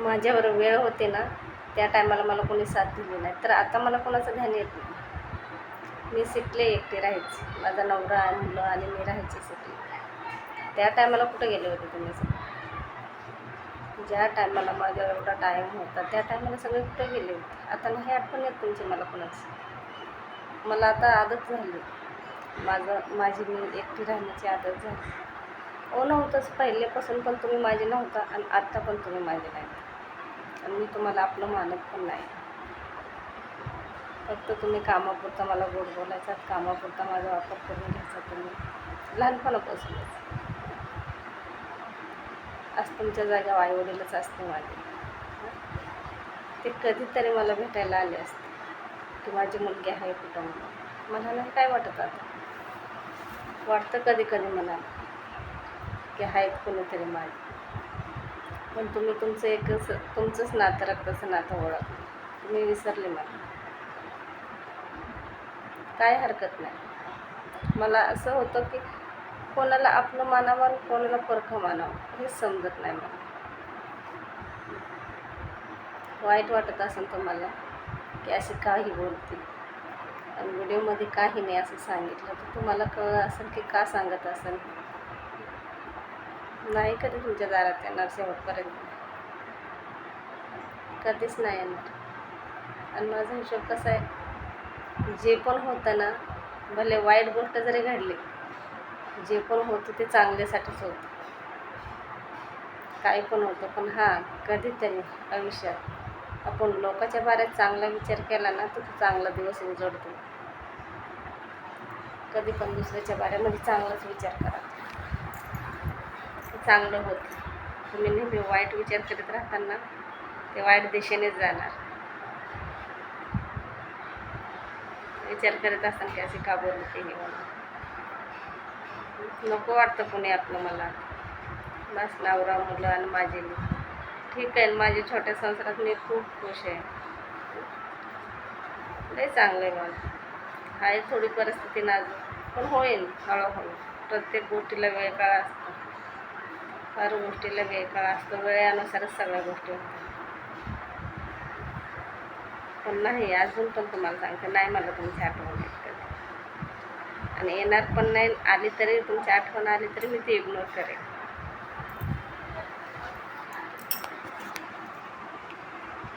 माझ्यावर वेळ होते ना त्या टायमाला मला कोणी साथ दिली नाही. तर आता मला कोणाचं ध्यान येत नाही. मी शिकले एकटे राहायचे. माझा नवरा आणि मुलं आणि मी राहायचे शिकले त्या टायमाला कुठे गेले होते तुम्ही सगळे? ज्या टायमाला माझा एवढा टाईम होता त्या टायमाला सगळे कुठे गेले होते? आता नाही आठवण येत तुमची मला कोणाची? मला आता आदत झाली. माझं माझी मी एकटी राहण्याची आदत झाली. हो नव्हतंच. पहिल्यापासून पण तुम्ही माझे नव्हता आणि आत्ता पण तुम्ही माझे नाही आणि मी तुम्हाला आपलं मानत पण नाही. फक्त तुम्ही कामापुरता मला गोड बोलायचा कामापुरता माझा वापर करून घ्यायचा तुम्ही. लहानपणापासूनच. आज तुमच्या जागा आईवडीलच असते माझे. ते कधीतरी मला भेटायला आले असते की माझी मुलगी आहे कुठं म्हणून. मला नाही काय वाटत आता. वाटतं कधी कधी मला की आहेत कोणीतरी माझी. पण तुम्ही तुमचं एकच तुमचंच नातं रक्ताचं नातं ओळख तुम्ही विसरले मला. काय हरकत नाही. मला असं होतं की कोणाला आपलं मानावं आणि कोणाला परखं मानावं हे समजत नाही मला. वाईट वाटत असेल तुम्हाला की अशी काही बोलतील. आणि व्हिडिओमध्ये काही नाही असं सांगितलं तर तुम्हाला कळलं असेल की का सांगत असेल. नाही कधी तुमच्या दारात येणार शेवटपर्यंत कधीच नाही येणार. आणि माझा हिशोब कसा आहे जे पण होतं ना भले वाईट गोष्ट जरी घडली जे पण होतं ते चांगल्यासाठीच होतं. काही पण होतं पण हां कधीतरी आयुष्यात आपण लोकाच्या बाऱ्यात चांगला विचार केला ना तर तो चांगला दिवस उजडतो. कधी पण दुसऱ्याच्या बाऱ्यामध्ये चांगलाच विचार करा. चांगलं होतं. तुम्ही नेहमी वाईट विचार करीत राहताना ते वाईट दिशेनेच जाणार. विचार करत असताना की अशी का बोलते हे मला नको वाटतं पुण्यातलं आपलं मला. बस नवरा मुलं आणि माझे ठीक आहे माझ्या छोट्या संसारात मी खूप खुश आहे. लय चांगलं आहे मला आहे थोडी परिस्थिती नाजूक पण होईल हळूहळू. प्रत्येक गोष्टीला वेळ काळ असतो. हर गोष्टीला वेळ काळ असतो वेळेनुसारच सगळ्या गोष्टी होतात. पण नाही अजून पण तुम्हाला सांगते नाही मला तुमची आठवण येत कधी. आणि येणार पण नाही आली तरी तुमची आठवण आली तरी मी ती इग्नोर करेन.